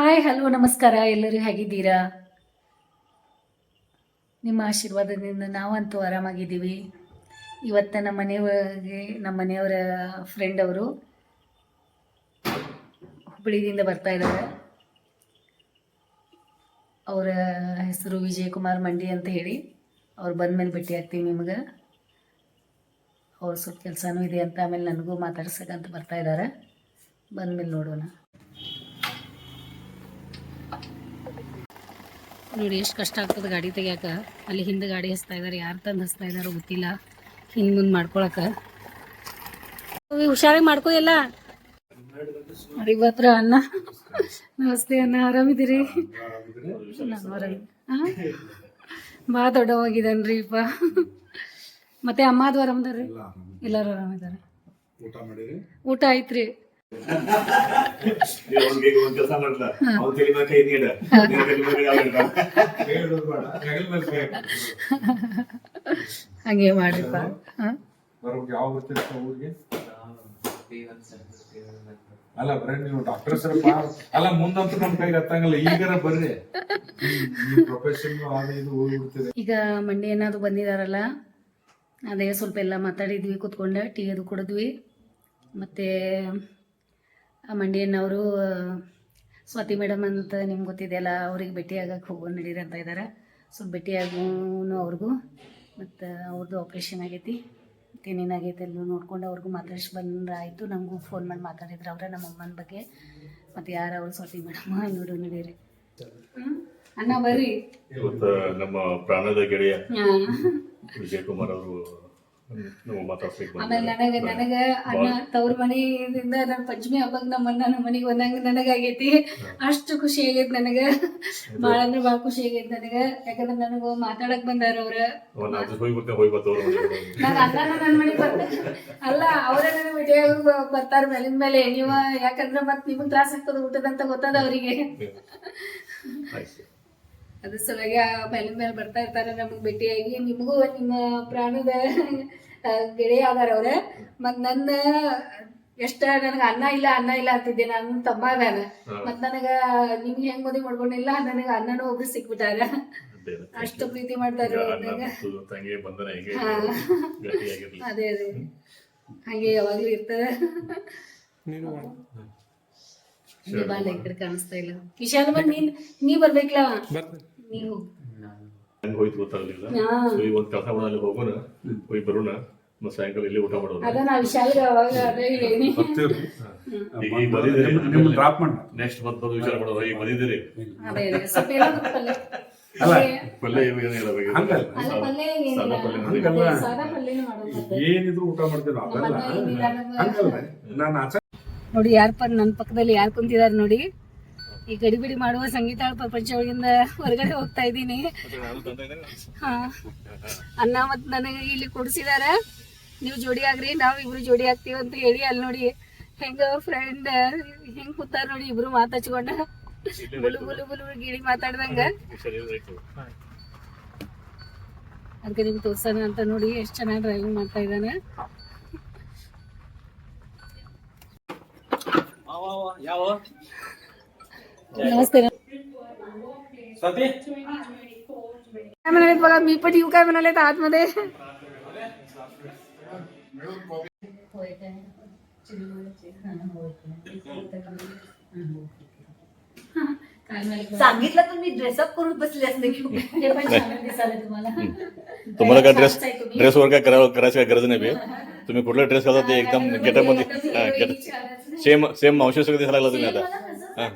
Hi hello ನಮಸ್ಕಾರ. ಎಲ್ಲರೂ ಹೇಗಿದ್ದೀರಾ? ನಿಮ್ಮ ಆಶೀರ್ವಾದದಿಂದ ನಾವಂತೂ ಆರಾಮಾಗಿದ್ದೀವಿ. ಇವತ್ತು ನಮ್ಮ ಮನೆಯೊಳಗೆ ನಮ್ಮ ಮನೆಯವರ ಫ್ರೆಂಡ್ ಅವರು ಹುಬ್ಬಳ್ಳಿಯಿಂದ ಬರ್ತಾ ಇದ್ದಾರೆ. ಅವರ ಹೆಸರು ವಿಜಯಕುಮಾರ್ ಮಂಡಿ ಅಂತ ಹೇಳಿ. ಅವ್ರು ಬಂದಮೇಲೆ ಭೇಟಿ ಆಗ್ತೀವಿ ನಿಮ್ಗೆ. ಅವ್ರ ಸ್ವಲ್ಪ ಕೆಲಸನೂ ಇದೆ ಅಂತ ಆಮೇಲೆ ನನಗೂ ಮಾತಾಡ್ಸಕ್ಕಂತ ಬರ್ತಾ ಇದ್ದಾರೆ. ಬಂದಮೇಲೆ ನೋಡೋಣ. ನೋಡಿ ಎಷ್ಟು ಕಷ್ಟ ಆಗ್ತದೆ ಗಾಡಿ ತೆಗಿಯಾಕ? ಅಲ್ಲಿ ಹಿಂದೆ ಗಾಡಿ ಹಚ್ತಾ ಇದ್ದಾರೆ ಯಾರು ತಂದು ಹಚ್ತಾ ಇದ್ದಾರೋ ಗೊತ್ತಿಲ್ಲ. ಹಿಂದೆ ಮುಂದೆ ಮಾಡ್ಕೊಳಕ್ಕೆ ಹುಷಾರಾಗಿ ಮಾಡ್ಕೋ ಎಲ್ಲ. ನೋಡಿ ಬತ್ರ ಅಣ್ಣ ನಮಸ್ತೆ ಅಣ್ಣ ಆರಾಮಿದ್ದೀರಿ? ನಾನು ಆರಾಮಿ ಭಾಳ ದೊಡ್ಡವಾಗಿದ್ದಾನ್ರಿ ಇಪ್ಪ. ಮತ್ತೆ ಅಮ್ಮದು ಆರಾಮದಾರ್ರಿ? ಎಲ್ಲರೂ ಆರಾಮಿದ್ದಾರೆ ಊಟ ಆಯ್ತು ಊಟ ಆಯ್ತ್ರಿ. ಒಂದ್ ಕೆಲಸ ಮಾಡ್ಲ ಅವ್ನ ತಲೆ ಮೇಲೆ ಕೈ ನೀಡ. ತಲೆ ಮೇಲೆ. ಹಂಗೆ ಮಾಡ್ರಿಪ್ಪ ಯಾವ ಊರಿಗೆ? ಅಲ್ಲ ಬರೀ ನೀವು ಡಾಕ್ಟರ್ ಸರ್ ಅಲ್ಲ ಮುಂದಂತೂ ನಮ್ ಕೈಗೆ ಹತ್ತಂಗಿಲ್ಲ ಈಗಾರ ಬರ್ರಿ. ನೀವು ಪ್ರೊಫೆಷನ್ ಅದು ಇದು ಹೋಗ್ಬಿಡ್ತೀರಿ ಈಗ ಮಂಡಿ ಏನಾದ್ರು ಬಂದಿದಾರಲ್ಲ ಅದೇ ಸ್ವಲ್ಪ ಎಲ್ಲ ಮಾತಾಡಿದ್ವಿ ಕುತ್ಕೊಂಡ ಟೀ ಅದು ಕುಡಿದ್ವಿ. ಮತ್ತು ಆ ಮಂಡಿಯನ್ನವರು ಸ್ವಾತಿ ಮೇಡಮ್ ಅಂತ ನಿಮ್ಗೆ ಗೊತ್ತಿದೆಯಲ್ಲ ಅವ್ರಿಗೆ ಭೇಟಿಯಾಗಕ್ಕೆ ಹೋಗೋ ನಡೀರಿ ಅಂತ ಇದ್ದಾರೆ ಸೊ ಭೇಟಿ ಆಗೋನು ಅವ್ರಿಗೂ. ಮತ್ತು ಅವ್ರದ್ದು ಆಪ್ರೇಷನ್ ಆಗೈತಿ. ಏನೇನಾಗೈತೆ ಎಲ್ಲ ನೋಡ್ಕೊಂಡು ಅವ್ರಿಗೂ ಮಾತಾಡ್ಸಿ ಬಂದ್ರೆ ಆಯಿತು. ನಮಗೂ ಫೋನ್ ಮಾಡಿ ಮಾತಾಡಿದ್ರು ಅವರೇ ನಮ್ಮ ಅಮ್ಮನ ಬಗ್ಗೆ. ಮತ್ತು ಯಾರು ಅವ್ರು ಸ್ವಾತಿ ಮೇಡಮ್ ನೋಡು ನಡೀರಿ? ಅಣ್ಣ ಬರ್ರಿ. ಇವತ್ತು ನಮ್ಮ ಪ್ರಾಣದ ಗೆಳೆಯ ವಿಜಯಕುಮಾರ್ ಅವರು ಆಮೇಲೆ. ನನಗ ನನಗ ಅಣ್ಣ ತವ್ರ ಮನೆಯಿಂದ ನನ್ನ ಪಂಚಮಿ ಹಬ್ಬಕ್ ನಮ್ಮ ಅಣ್ಣ ನಮ್ಮ ಮನೆಗೆ ಬಂದಂಗ ನನಗಾಗೈತಿ. ಅಷ್ಟು ಖುಷಿ ಆಗೈತಿ ನನಗ. ಬಾಳ ಅಂದ್ರೆ ಬಾಳ ಖುಷಿ ಆಗೈತಿ ನನಗ. ಯಾಕಂದ್ರೆ ನನಗ ಮಾತಾಡಕ್ ಬಂದಾರ ಅವ್ರ. ನನ್ನ ಅಣ್ಣನ ನನ್ನ ಮನೆಗೆ ಅಲ್ಲ ಅವರ ನನ್ನ ವಿಡಿಯೋ ಬರ್ತಾರ ಮೇಲಿನ ಮೇಲೆ. ನೀವ ಯಾಕಂದ್ರೆ ಮತ್ ನಿಮಗ್ ತ್ರಾಸ ಆಗ್ತದ ಊಟದಂತ ಗೊತ್ತದ ಅವರಿಗೆ. ಅದ್ರ ಸಲುವಾಗಿ ಆ ಮೇಲಿನ ಮೇಲೆ ಬರ್ತಾ ಇರ್ತಾರೆ ನಮಗೆ ಭೇಟಿಯಾಗಿ. ನಿಮಗೂ ನಿಮ್ಮ ಪ್ರಾಣದ ಗೆಳೆಯ ಅದಾರ ಅವ್ರ. ಮತ್ ನನ್ನ ಎಷ್ಟ ನನಗ ಅನ್ನ ಇಲ್ಲ ಅನ್ನ ಇಲ್ಲ ಅಂತಿದ್ದೆ. ನಾನು ತಮ್ಮ ಅದಾನ. ಮತ್ ನನಗ ನಿಮ್ಗೆ ಹೆಂಗ್ ಮದುವೆ ಮಾಡ್ಕೊಂಡಿಲ್ಲ ನನಗ ಅನ್ನನೂ ಒಬ್ರು ಸಿಕ್ಬಿಟ್ಟಾರ. ಅಷ್ಟು ಪ್ರೀತಿ ಮಾಡ್ತಾರ ಅದೇ ಅದೇ. ಹಾಗೆ ಯಾವಾಗ್ಲೂ ಕಡೆ ಕಾಣಿಸ್ತಾ ಇಲ್ಲ. ಕಿಶಾನ್ ಬಂದ್ ನೀನ್ ನೀ ಬರ್ಬೇಕಲ್ಲ ನೀವು. ಹೆಂಗ್ ಹೋಯ್ತು ಗೊತ್ತಾಗ್ಲಿಲ್ಲ. ಹಾ. ಸೊ ಈಗ ಒಂದ್ ಕೆಲಸ ಮಾಡೋಣ ಹೋಗೋಣ ಹೋಗಿ ಬರೋಣ ಮತ್ತೆ ಸಾಯಂಕಾಲ ಇಲ್ಲಿ ಊಟ ಮಾಡೋಣ. ಅದ ನಾ ವಿಶಾಲ್ಗೆ ಅವಾಗ ಅದೇ ಹೇಳೀನಿ ಬರ್ತೀವ್ರಿ ಈಗ ಈಗ ಬಂದಿದ್ದೀರಿ ನಿಮ್ ಡ್ರಾಪ್ ಮಾಡಿ ನೆಕ್ಸ್ಟ್ ಬಂದ್ ಬಂದು ವಿಚಾರ ಮಾಡೋದು ಈಗ ಬಂದಿದ್ದೀರಿ ಅದೇ ಅದೇ. ಸ್ವಲ್ಪ ಏನಾದ್ರು ಅಲ್ಲ. ಏನು ಹೇಳಬೇಕು. ಅಲ್ಲ ಏನಿಲ್ಲ. ಸಾದಾ ಮಾಡೋದು ಊಟ ಮಾಡ್ತೀವಿ. ಹಂಗಲ್ಲ. ನಾನು ಆಚೆ ನೋಡಿ ಯಾರ ಪ ನನ್ನ ಪಕ್ಕದಲ್ಲಿ ಯಾರು ಕುಂತಿದಾರೆ ನೋಡಿ. ಈ ಗಡಿಬಿಡಿ ಮಾಡುವ ಸಂಗೀತ ಪ್ರಪಂಚ ಒಳಗಿಂದ ಹೊರಗಡೆ ಹೋಗ್ತಾ ಇದ್ದೀನಿ. ಹಾ. ಅನ್ನ ಮತ್ ನನಗೆ ಇಲ್ಲಿ ಕೊಡಿಸಿದಾರ. ನೀವು ಜೋಡಿ ಆಗ್ರಿ, ನಾವು ಇಬ್ರು ಜೋಡಿ ಆಗ್ತೀವಿ ಅಂತ ಹೇಳಿ ಅಲ್ಲಿ ನೋಡಿ ಹೆಂಗ ಫ್ರೆಂಡ್ ಹೆಂಗ್ ಕೂತಾರ ನೋಡಿ ಇಬ್ರು ಮಾತಾಚ್ಕೊಂಡ ಬುಲು ಬುಲು ಬುಲು ಗಿಳಿ ಮಾತಾಡ್ದಂಗ. ಅದಕ್ಕೆ ನಿಮ್ಗೆ ತೋರ್ಸೋಣ ಅಂತ ನೋಡಿ ಎಷ್ಟು ಚೆನ್ನಾಗಿ ಡ್ರೈವಿಂಗ್ ಮಾಡ್ತಾ ಇದ್ದಾನೆ. नमस्ते काय म्हणाले बघा मी पण येऊ काय म्हणाले आतमध्ये? सांगितलं तर मी ड्रेसअप करून बसले असते हे पण छान तुम्हाला. तुम्हाला काय ड्रेस. ड्रेसवर काय करावं करायची काय गरज नाही तुम्ही कुठला ड्रेस घालता ते एकदम गेटअपमध्ये हा. सेम सेम मावशी सगळं दिसायला लागला तुम्ही आता.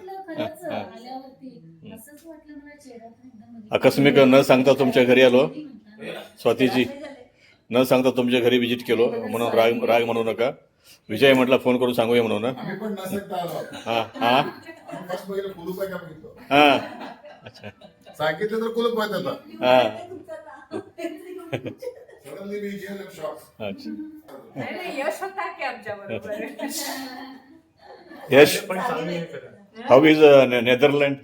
आकस्मिक न सांगता तुमच्या घरी आलो? स्वातीजी न सांगता तुमच्या घरी व्हिजिट केलो म्हणून राग राग म्हणू नका. विजय म्हटला फोन करून सांगूया म्हणून हा. हा हा. अच्छा. सांगितलं तर कुलूप हा. अच्छा. यश How is uh, Netherlands?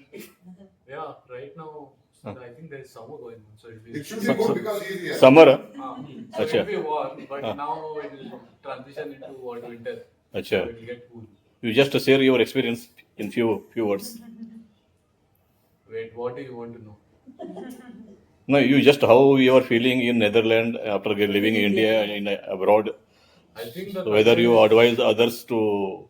Yeah, right now, I think there is summer going on, so it'll be. Should be good because. Summer? huh? Ah, so it'll be warm, but ah. now it will transition into what winter. Acha. So it'll get cool. You just share your experience in few few words. Wait, what do you want to know? No, you just how you are feeling in Netherlands after living in India and in abroad. I think the So whether you advise others to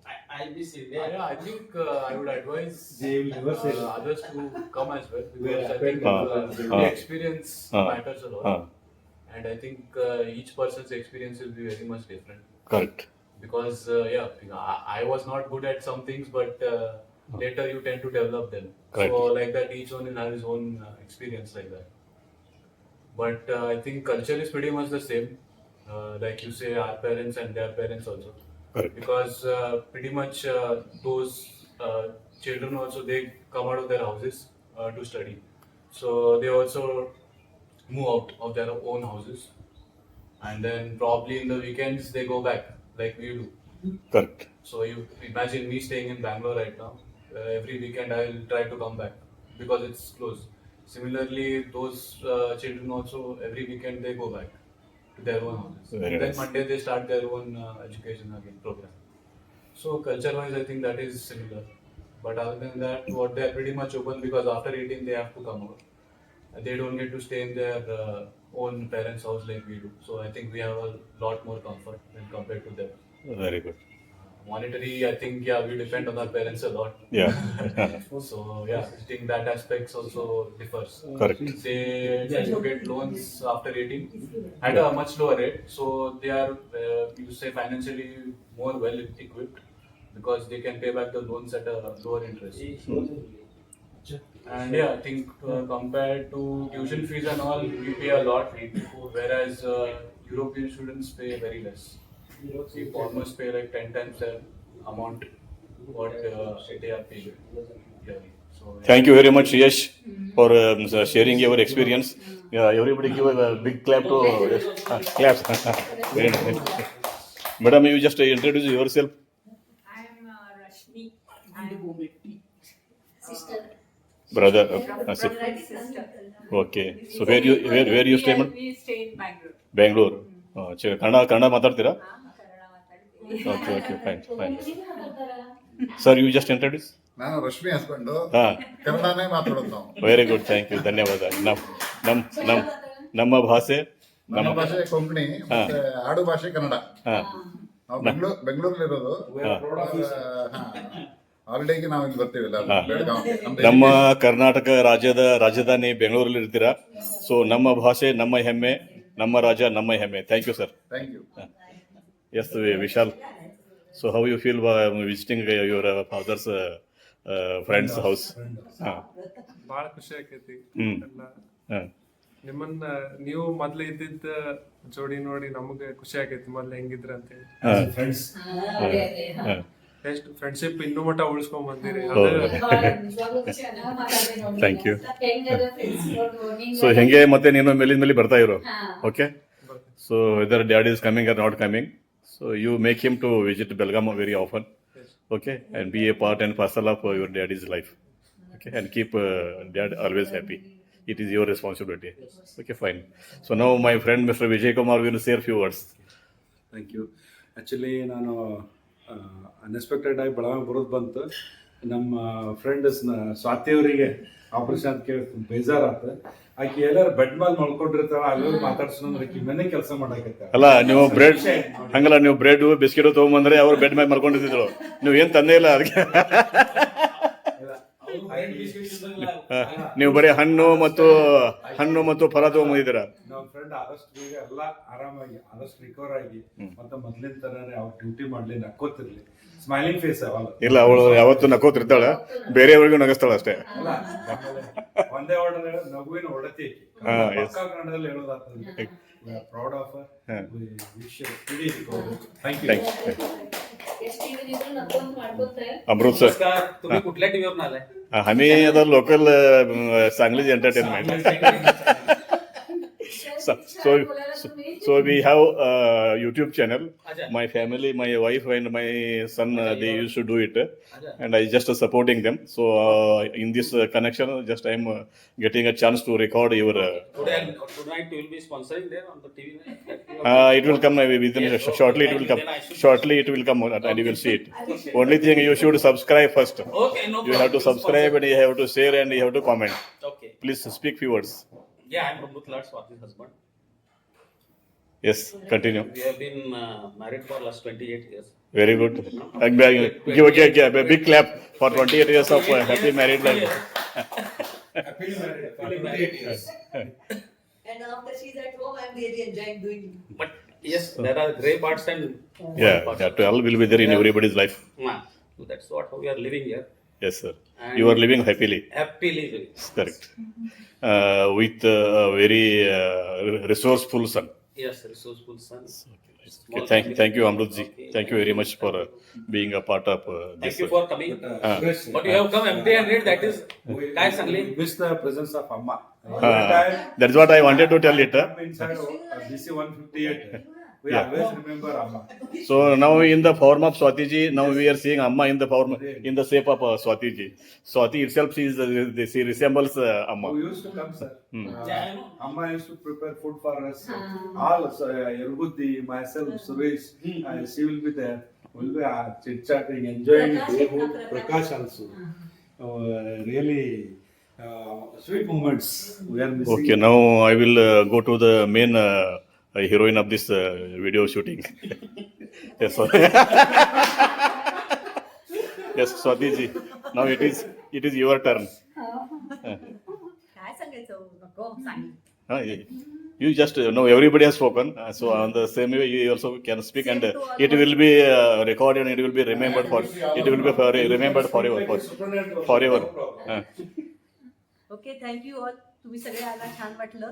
Yeah, I think uh, I would advise uh, others to come as well because I think Uh, uh, the uh, experience uh, matters a lot, uh, and I think uh, each person's experience will be very much different. correct. Because uh, yeah, I, I was not good at some things, but uh, later you tend to develop them. Correct. So like that, each one will have his own uh, experience like that. But uh, I think culture is pretty much the same. Uh, like you say, our parents and their parents also. Correct. because uh, pretty much uh, those uh, children also they come out of their houses uh, to study. So they also move out of their own houses. And then probably in the weekends they go back like we do. Correct. so you imagine me staying in bangalore right now. Uh, every weekend i will try to come back because it's close. Similarly those uh, children also every weekend they go back their own houses Very then nice. monday they start their own uh, education again program so culture wise, I think that is similar. But other than that, what they are pretty much open because after eating they have to come out. And They don't get to stay in their uh, own parents' house like we do. So I think we have a lot more comfort when compared to them. Very good. Monetary, I think yeah, we depend on our parents a lot. Yeah. So yeah, I think that aspects also differs. correct. They tend to get loans after 18 at a much lower rate. So they are, uh, you say, financially more well equipped because they can pay back the loans at a lower interest. And yeah, I think uh, compared to tuition fees and all, we pay a lot, whereas uh, European students pay very less We almost pay like 10 times the amount what uh, they are paying yearly. So, yeah. Thank you very much, Yash, for um, sharing your experience. Yeah, everybody give a big clap to yes. Ah, claps. Very nice. Madam, you just introduce yourself. I am uh, Rashmi. I am sister Brother. Uh, si- brother sister. okay. So where you where, where you stay, We, madam? we stay in Bangalore. Bangalore. ಆ, ಚೆ- ಕನ್ನಡ ಕನ್ನಡ ಮಾತಾಡ್ತೀರಾ ಹಾ, ಕನ್ನಡ ಮಾತಾಡ್ತೀವಿ. okay okay fine fine sir you just introduce ನಾನು Rashmi husband. ಹಾಂ. ಕನ್ನಡನೇ ಮಾತಾಡೋದು ನಾವು ವೆರಿ ಗುಡ್ ಥ್ಯಾಂಕ್ ಯು ಧನ್ಯವಾದ. ನಮ್ಮ ನಮ್ಮ ನಮ್ಮ ನಮ್ಮ ಭಾಷೆ ನಮ್ಮ ಭಾಷೆ ಕೊಂಕಣಿ ಮತ್ತೆ ಆಡು ಭಾಷೆ ಕನ್ನಡ. ಹಾಂ. ನಾವು ಬೆಂಗಳೂರು ಬೆಂಗಳೂರಲ್ಲಿ ಇರೋದು ಹಾಲಿಡೇಗೆ ನಾವು ಇಲ್ಲಿ ಬರ್ತೀವಿ ನಮ್ಮ ಕರ್ನಾಟಕ ರಾಜ್ಯದ ರಾಜಧಾನಿ ಬೆಂಗಳೂರಲ್ಲಿ ಇರ್ತೀರಾ? ಸೊ ನಮ್ಮ ಭಾಷೆ ನಮ್ಮ ಹೆಮ್ಮೆ ನಮ್ಮ ರಾಜ್ಯ ನಮ್ಮ ಹೆಮ್ಮೆ. Thank you sir thank you yes Vishal so how you feel visiting your father's friends house ಹಾಂ ಬಹಳ ಖುಷಿ ಆಕೈತಿ. ಹ್ಮ್. ಎಲ್ಲ ಹಾಂ. ನಿಮ್ಮನ್ನ ನೀವು ಮೊದ್ಲು ಇದ್ದಿದ್ದ ಜೋಡಿ ನೋಡಿ ನಮಗೆ ಖುಷಿ ಆಗೈತಿ ಮೊದ್ಲು ಹೆಂಗಿದ್ರ ಅಂತ ಹೇಳಿ. ಹಾಂ. ಹಾಂ ಎಷ್ಟು ಫ್ರೆಂಡ್ಶಿಪ್ ಇನ್ನೂ ಮಟ್ಟ ಉಳಿಸ್ಕೊಂಡ್ ಬಂದಿರಿ. ಹೌದು. ಅದೇ ಥ್ಯಾಂಕ್ ಯು ಸೊ ಹೆಂಗೆ ಮತ್ತೆ ನೀನು ಮೇಲಿಂದ ಮೇಲೆ ಬರ್ತಾ ಇರು? ಓಕೆ ಸೊ ಇದರ್ dad is coming or not coming so you make him to visit Belgaum very often okay and be a part and parcel of your dad is life okay and keep dad always happy it is your responsibility okay fine so now my friend mister Vijay Kumar will say few words thank you actually ನಾನು unexpected ಆಗಿ ಬೆಳಗಾವಿ ಬರೋದು ಬಂತು. ನಮ್ಮ friend ಸ್ವಾತಿಯವರಿಗೆ operation ಅಂತ ಕೇಳಿ ಬೇಜಾರಾತ. ಆಕೆ ಎಲ್ಲಾರು bed ಮೇಲೆ ಮಲ್ಕೊಂಡಿರ್ತಾಳ ಅಲ್ಲಿ ಮಾತಾಡ್ಸೋಣ ಆಕಿ ಮನೆ ಕೆಲಸ ಮಾಡಾಕತ್ತ? ಅಲ್ಲ ನೀವು ಬ್ರೆಡ್ ಹಂಗಲ್ಲ ನೀವು ಬ್ರೆಡ್ ಬಿಸ್ಕಿಟ್ ತೊಗೊಂಬಂದ್ರೆ ಅವ್ರು ಬೆಡ್ ಮೇಲೆ ಮಲ್ಕೊಂಡಿದ್ರು ನೀವು ಏನು ತಂದೇ ಇಲ್ಲ ಅದಕ್ಕೆ? ನೀವು ಬರೀ ಹಣ್ಣು ಮತ್ತು ಹಣ್ಣು ಮತ್ತು ಫಲ ತೊಗೊಂಬಂದಿದ್ದೀರಾ? ನಮ್ಮ ಫ್ರೆಂಡ್ ಆದಷ್ಟು ಬೇಗ ಎಲ್ಲ ಆರಾಮಾಗಿ ಆದಷ್ಟು ರಿಕವರ್ ಆಗಿ ಮತ್ತೆ ಮೊದ್ಲಿನ ತರನೇ ಅವ್ರು ಡ್ಯೂಟಿ ಮಾಡ್ಲಿ ನಕ್ಕೋತಿರ್ಲಿ. ಸ್ಮೈಲಿಂಗ್ ಫೇಸ್ ಅವಲ್ಲ ಇಲ್ಲ ಅವಳು ಯಾವತ್ತು ನಕ್ಕೋತಿರ್ತಾಳೆ. ಬೇರೆಯವ್ರಿಗೂ ನಗಸ್ತಾಳೆ ಅಷ್ಟೇ. ಅಲ್ಲ ಒಂದೇ ವರ್ಡ್ ನಗುವಿನ. ಪಕ್ಕಾ ಕನ್ನಡದಲ್ಲಿ ಹೇಳೋದಾಗ್ತದೆ. Proud of. Wish you thank you Amritsar. तुम्ही कुठल्या आलाय? आम्ही आता लोकल चांगलीच entertainment So, so, we have a YouTube channel. My family, my wife and my son, uh, they used to do it, and I just supporting them. So uh, in this uh, connection, just I'm getting a chance to record your. Uh, Today, tonight you will be sponsoring there on the TV. uh, it will come within Yes, sh- shortly. It will come then I should- shortly. It will come and you will see it. Only thing you should subscribe first. Okay, no You have to subscribe and you have to share and you have to comment. Okay. Please speak few words. Yeah, I'm from Muthlad, Swati's husband. Yes, continue. We have been uh, married for last 28 years. Very good. Uh, Give a, give, give a big clap for 28 years of uh, happy married life. Happily married. Years. And after she's at home, I'm really enjoying doing. But yes, there are grey parts and Yeah, parts. that will be there in everybody's life. Yeah. So that's what we are living here. Yes, sir. And- You are living happily. Happily living. Correct. Uh, with uh, a very uh, resourceful son. Yes, resourceful sons. Okay, Small thank, family. thank you, Amrutji. Okay. Thank you very much for uh, being a part of uh, Thank you for coming. Ah. But you have come empty handed, that is We, Kai Sangli. we miss the presence of Amma. Ah, Every time that's what I wanted to tell it. uh. I'm inside uh, DC 158, we Yeah. always remember Amma. So now in the form of Swatiji, now we are seeing Amma in the form, in the shape of uh, Swatiji. Swati itself, she, is, uh, she resembles uh, Amma. Who used to come, sir. Hmm. Uh, Yeah, I know. Amma used to prepare food for us. All, uh, Yerbuddhi, myself, Suresh, uh, she will be there. We'll be uh, chit chatting, enjoying the Prakash, food. Prakash. Prakash also. Uh, really uh, sweet moments we are missing. Okay, now I will uh, go to the main uh, heroine of this uh, video shooting. yes, sorry. yes, Swati ji. Now it is it is your turn. काय सांगायचं नको सांगितलं Uh, you just uh, know everybody has spoken, uh, so on the same way you also can speak, and uh, it will be uh, recorded and it will be remembered for it will be for, remembered forever. For, forever. Uh, okay thank you all तुम्ही सगळे आला छान वाटलं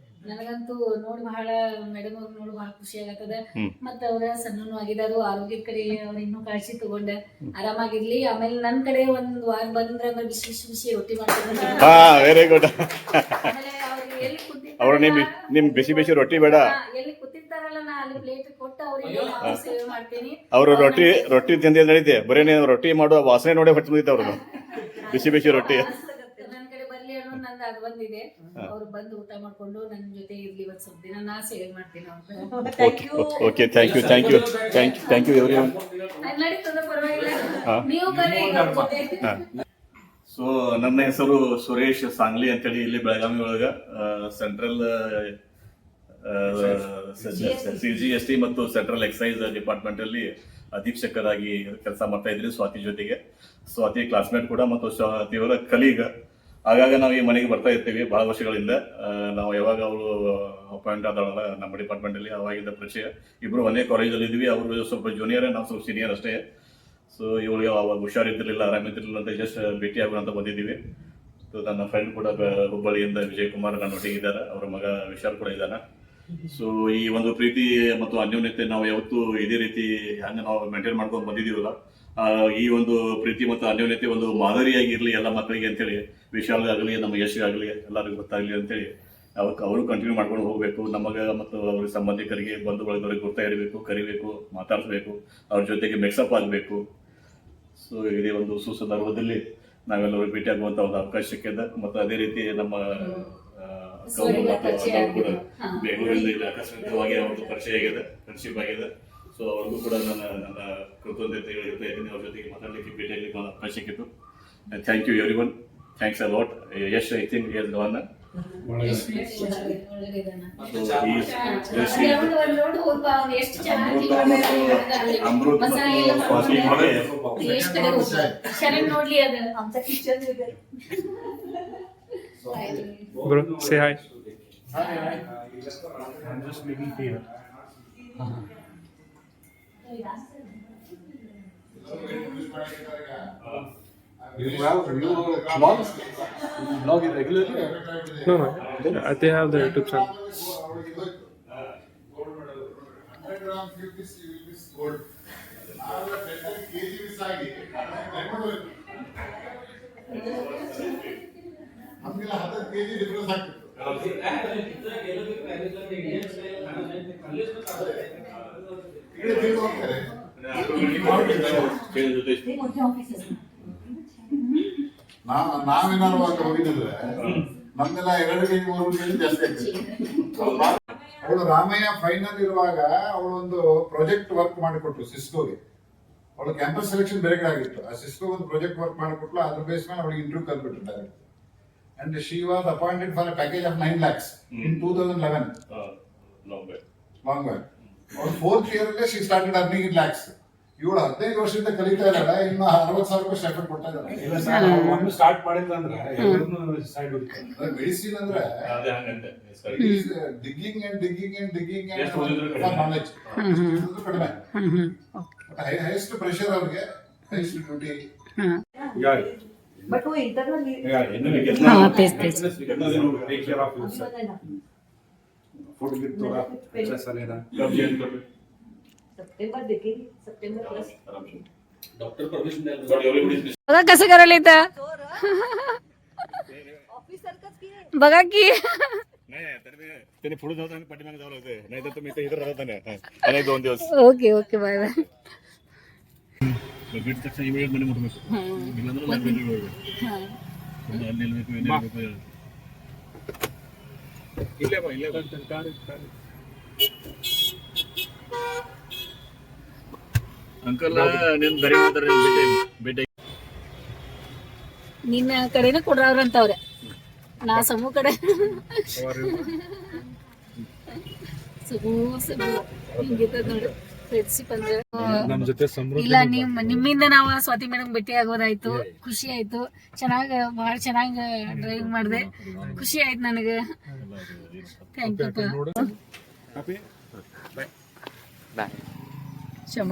ನನಗಂತೂ ನೋಡಿ ಬಹಳ madam ಅವ್ರು ನೋಡಿ ಬಹಳ ಖುಷಿ ಆಗತ್ತದ. ಮತ್ತ ಅವ್ರ ಸಣ್ಣನು ಆಗಿದಾರು ಆರೋಗ್ಯದ ಕಡೆ ಅವ್ರ ಇನ್ನೂ ಕಾಳಜಿ ತಗೊಂಡ. ಆರಾಮಾಗಿರ್ಲಿ. ಆಮೇಲೆ ನನ್ ಕಡೆ ಒಂದ್ ವಾರ ಬಂದ್ರ ಆಮೇಲೆ ಬಿಸಿ ಬಿಸಿ ಬಿಸಿ ರೊಟ್ಟಿ ಮಾಡ್ತಾರೆ ಹಾ ವೆರಿ ಗುಡ್ ಆಮೇಲೆ ಅವ್ರಿಗೆ ಎಲ್ಲಿ ಅವರು ನಿಮ್ ನಿಮ್ ಬಿಸಿ ಬಿಸಿ ರೊಟ್ಟಿ ಬೇಡ. ಎಲ್ಲಿ ಕೂತಿರ್ತಾರಲ್ಲ ನಾ ಅಲ್ಲಿ ಪ್ಲೇಟ್ ಕೊಟ್ಟು ಅವ್ರಿಗೆ ನಾನು ಸೇವೆ ಮಾಡ್ತೀನಿ. ಅವರು ರೊಟ್ಟಿ ರೊಟ್ಟಿ ತಿಂದ ನಡೀತೆ. ಬರೀ ನೀವು ರೊಟ್ಟಿ ಮಾಡುವ ವಾಸನೆ ನೋಡಿ ಹೊಟ್ಟು ಮುಗಿತ ಅವ್ರು ಬಿಸಿ ಬಿಸಿ ರೊಟ್ಟಿ. ನನ್ ಕಡೆ ಬರ್ಲಿ ಅನ್ನೋ ನಂದು ಅದು ಬಂದಿದೆ. ಅವ್ರು ಬಂದು ಊಟ ಮಾಡ್ಕೊಂಡು ನನ್ನ ಜೊತೆ ಇರ್ಲಿ ಇವತ್ತು ಸ್ವಲ್ಪ ದಿನ ನಾ ಸೇವೆ ಮಾಡ್ತೀನಿ ಅವ್ರ thank you okay thank you thank you thank you thank you everyone ನಡೀತದ ಪರವಾಗಿಲ್ಲ. ನೀವು ಬರ್ರಿ ಅವ್ರ ಜೊತೆ. ಸೊ ನನ್ನ ಹೆಸರು ಸುರೇಶ್ ಸಾಂಗ್ಲಿ ಅಂತೇಳಿ ಇಲ್ಲಿ ಬೆಳಗಾವಿ ಒಳಗ central C G S T ಮತ್ತು ಸೆಂಟ್ರಲ್ ಎಕ್ಸೈಸ್ ಡಿಪಾರ್ಟ್ಮೆಂಟ್ ಅಲ್ಲಿ ಅಧೀಕ್ಷಕರಾಗಿ ಕೆಲಸ ಮಾಡ್ತಾ ಇದ್ರಿ ಸ್ವಾತಿ ಜೊತೆಗೆ. ಸ್ವಾತಿ ಕ್ಲಾಸ್ಮೇಟ್ ಕೂಡ ಮತ್ತು ಸ್ವಾತಿಯವರ ಕಲೀಗ. ಆಗಾಗ ನಾವು ಈ ಮನೆಗೆ ಬರ್ತಾ ಇರ್ತೀವಿ. ಬಹಳ ವರ್ಷಗಳಿಂದ ನಾವು ಯಾವಾಗ ಅವರು ಅಪಾಯಿಂಟ್ ಆದವಲ್ಲ ನಮ್ಮ ಡಿಪಾರ್ಟ್ಮೆಂಟ್ ಅಲ್ಲಿ ಅವಾಗಿದ್ದ ಪರಿಚಯ. ಇಬ್ರು ಒಂದೇ ಕಾಲೇಜಲ್ಲಿ ಇದ್ವಿ. ಅವರು ಸ್ವಲ್ಪ ಜೂನಿಯರ್ ನಾವು ಸ್ವಲ್ಪ ಸೀನಿಯರ್ ಅಷ್ಟೇ. ಸೊ ಇವಳಿಗೆ ಅವಾಗ ಹುಷಾರಿದ್ದಿರಲಿಲ್ಲ ಆರಾಮಿದ್ದಿರಲಿಲ್ಲ ಅಂತ ಜಸ್ಟ್ ಭೇಟಿ ಆಗೋಣ ಅಂತ ಬಂದಿದ್ದೀವಿ. ಸೊ ನನ್ನ ಫ್ರೆಂಡ್ ಕೂಡ ಹುಬ್ಬಳ್ಳಿಯಿಂದ ವಿಜಯ್ ಕುಮಾರ್ ನನ್ನ ಒಟ್ಟಿಗೆ ಇದ್ದಾರೆ. ಅವರ ಮಗ ವಿಶಾಲ್ ಕೂಡ ಇದ್ದಾನೆ. ಸೊ ಈ ಒಂದು ಪ್ರೀತಿ ಮತ್ತು ಅನ್ಯೋನ್ಯತೆ ನಾವು ಯಾವತ್ತೂ ಇದೇ ರೀತಿ ಹಂಗೆ ನಾವು ಮೇಂಟೈನ್ ಮಾಡ್ಕೊಂಡು ಬಂದಿದ್ದೀವಲ್ಲ. ಈ ಒಂದು ಪ್ರೀತಿ ಮತ್ತು ಅನ್ಯೋನ್ಯತೆ ಒಂದು ಮಾದರಿಯಾಗಿ ಇರಲಿ ಎಲ್ಲ ಮಕ್ಕಳಿಗೆ ಅಂತೇಳಿ ವಿಶಾಲ್ಗಾಗಲಿ ನಮ್ಮ ಯಶ್ಗಾಗಲಿ ಎಲ್ಲರಿಗೂ ಗೊತ್ತಾಗಲಿ ಅಂತೇಳಿ ಅವಕ್ಕೆ ಅವರು ಕಂಟಿನ್ಯೂ ಮಾಡ್ಕೊಂಡು ಹೋಗಬೇಕು. ನಮಗೆ ಮತ್ತು ಅವ್ರ ಸಂಬಂಧಿಕರಿಗೆ ಬಂಧು ಬಳಗದವರಿಗೆ ಗುರ್ತಾ ಇರಬೇಕು ಕರಿಬೇಕು ಮಾತಾಡಿಸ್ಬೇಕು ಅವ್ರ ಜೊತೆಗೆ ಮಿಕ್ಸಪ್ ಆಗಬೇಕು. ಸೊ ಇದೇ ಒಂದು ಸುಸಂದರ್ಭದಲ್ಲಿ ನಾವೆಲ್ಲರೂ ಭೇಟಿ ಆಗುವಂತ ಒಂದು ಅವಕಾಶ ಸಿಕ್ಕಿದೆ. ಮತ್ತು ಅದೇ ರೀತಿ ನಮ್ಮ ಬೆಂಗಳೂರಿನಲ್ಲಿ ಕೂಡ ಆಕಸ್ಮಿಕವಾಗಿ ಒಂದು ಪರಿಚಯ ಆಗಿದೆ ಫ್ರೆಂಡ್ಶಿಪ್ ಆಗಿದೆ. ಸೊ ಅವ್ರಿಗೂ ಕೂಡ ನನ್ನ ನನ್ನ ಕೃತಜ್ಞತೆಗಳು ಹೇಳ್ತಾ ಇದ್ದೀನಿ ಅವ್ರ ಜೊತೆಗೆ ಮಾತಾಡಲಿಕ್ಕೆ ಭೇಟಿ ಆಗಲಿಕ್ಕೆ ಒಂದು ಅವಕಾಶ ಸಿಕ್ಕಿತು thank you everyone thanks a lot Yash I think S ಲವನ್ನ Amrit Bro, say hi. Hi, hi. I'm just living here. No, no. Uh, They have the YouTube channel. Hundred gram fifty rupees gold ನಾವೆಲ್ಲ ten K G miss ಆಗಿ ನಮಗೆಲ್ಲ ಹತ್ತು K G difference ಆಗ್ತಿತ್ತು ನಾ ನಾವೇನಾದ್ರು ಅಲ್ಲಿ ಹೋಗಿದ್ರೆ ನಮ್ದೆಲ್ಲ ಎರಡು ಕೆಜಿ ಮೂರು ಕೆಜಿ ಜಾಸ್ತಿ ಅವಳು ರಾಮಯ್ಯ ಫೈನಲ್ ಇರುವಾಗ ಅವಳೊಂದು ಪ್ರಾಜೆಕ್ಟ್ ವರ್ಕ್ ಮಾಡಿಕೊಟ್ರು ಸಿಸ್ಕೋಗೆ ಅವಳು ಕ್ಯಾಂಪಸ್ ಸೆಲೆಕ್ಷನ್ ಬೇರೆ ಕಡೆ ಆಗಿತ್ತು. ಆ ಸಿಸ್ಕೋ ಒಂದು ಪ್ರಾಜೆಕ್ಟ್ ವರ್ಕ್ ಮಾಡಿಕೊಟ್ಲು ಅದ್ರ ಬೇಸ್ ಮೇಲೆ ಅವಳಿಗೆ interview ಕಲ್ಬಿಟ್ರು direct and she was appointed for package of nine lakhs in two thousand eleven long back ಅವಳು ಫೋರ್ತ್ ಇಯರ್ ಅಲ್ಲೇ she started earning in lakhs ಇವಳು ಹದಿನೈದು ವರ್ಷದಿಂದ ಕಲಿತಾ ಇದ್ದಾಳೆ ಇನ್ನು ಅರವತ್ ಸಾವಿರ ರೂಪಾಯಿ ಸ್ಟಾರ್ಟ್ ಕೊಡ್ತಾ ಒಂದು ಸ್ಟಾರ್ಟ್ ಮಾಡಿಲ್ಲ ಅಂದ್ರೆ ಮೆಡಿಸಿನ್ ಅಂದ್ರೆ digging and digging and digging knowledge ಕಡಿಮೆ. ಪ್ರೆಷರ್ ಅವ್ರಿಗೆ highest duty but of food gift September देखेंगे सप्टेंबर प्लस डॉक्टर बघा कसं करायला येतं? बघा की. त्याने पुढे जाऊ आणि पाठीमागे जावं लागतं नाही तर तुम्ही इथे राहत नाही. दोन दिवस. Okay okay bye bye. बकेटचा image मध्ये मोठं मोठं. मध्ये हाँ नेलवे को नेलवे कार कार ಅಂಕಲ್ ನಿನ್ ಮಾಡ್ತಾರೆ ಭೇಟಿ ಭೇಟಿ ನಿನ್ನ ಕಡೆನೇ ಕೊಡ್ರವ್ರಂತವ್ರೆ. ನಾ ಸಮೂ ಕಡೆ. ಸಮೂ ಸಮೂ. ಹಿಂಗಿರ್ತದ ಫ್ರೆಂಡ್ಶಿಪ್ ಅಂದ್ರೆ ಇಲ್ಲ ನಿಮ್ ನಿಮ್ಮಿಂದ ನಾವು ಸ್ವಾತಿ ಮೇಡಮ್ ಭೇಟಿ ಆಗೋದಾಯ್ತು. ಖುಷಿ ಆಯ್ತು. ಚೆನ್ನಾಗ ಬಹಳ ಚೆನ್ನಾಗ ಡ್ರೈವ್ ಮಾಡಿದೆ. ಖುಷಿ ಆಯ್ತು ನನಗೆ. ಥ್ಯಾಂಕ್ ಯು ಶಮ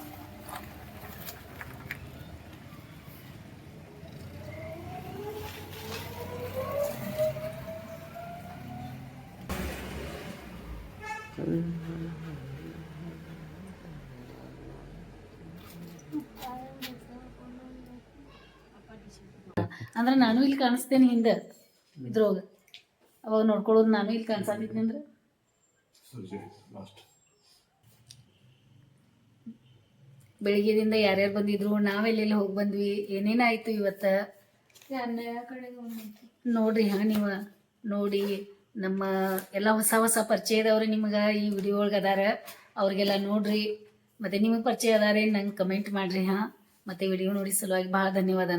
ಅಂದ್ರೆ ನಾನು ಇಲ್ಲಿ ಕಾಣಿಸ್ತೇನೆ ಹಿಂದೆ. ಇದ್ರೋಗ ಅವಾಗ ನೋಡ್ಕೊಳ್ಳೋದು ನಾನು ಇಲ್ಲಿ ಕಾಣಿಸ್ತಿದ್ನಿ ಅಂದ್ರೆ? ಬೆಳಿಗ್ಗೆದಿಂದ ಯಾರ್ಯಾರು ಬಂದಿದ್ರು ನಾವೆಲ್ಲೆಲ್ಲಿ ಹೋಗಿ ಬಂದ್ವಿ, ಏನೇನಾಯ್ತು ಇವತ್ತ? ನೋಡ್ರಿ ಹಾ ನೀವು. ನೋಡಿ, ನಮ್ಮ ಎಲ್ಲ ಹೊಸ ಹೊಸ ಪರಿಚಯದವ್ರು ನಿಮ್ಗೆ ಈ ವಿಡಿಯೋ ಒಳಗೆ ಅದಾರ. ಅವ್ರಿಗೆಲ್ಲ ನೋಡ್ರಿ. ಮತ್ತೆ ನಿಮಗೆ ಪರಿಚಯ ಅದಾರೆ ನಂಗೆ ಕಮೆಂಟ್ ಮಾಡ್ರಿ ಹಾ? ಮತ್ತೆ ವಿಡಿಯೋ ನೋಡಿ ಸಲುವಾಗಿ ಭಾಳ ಧನ್ಯವಾದ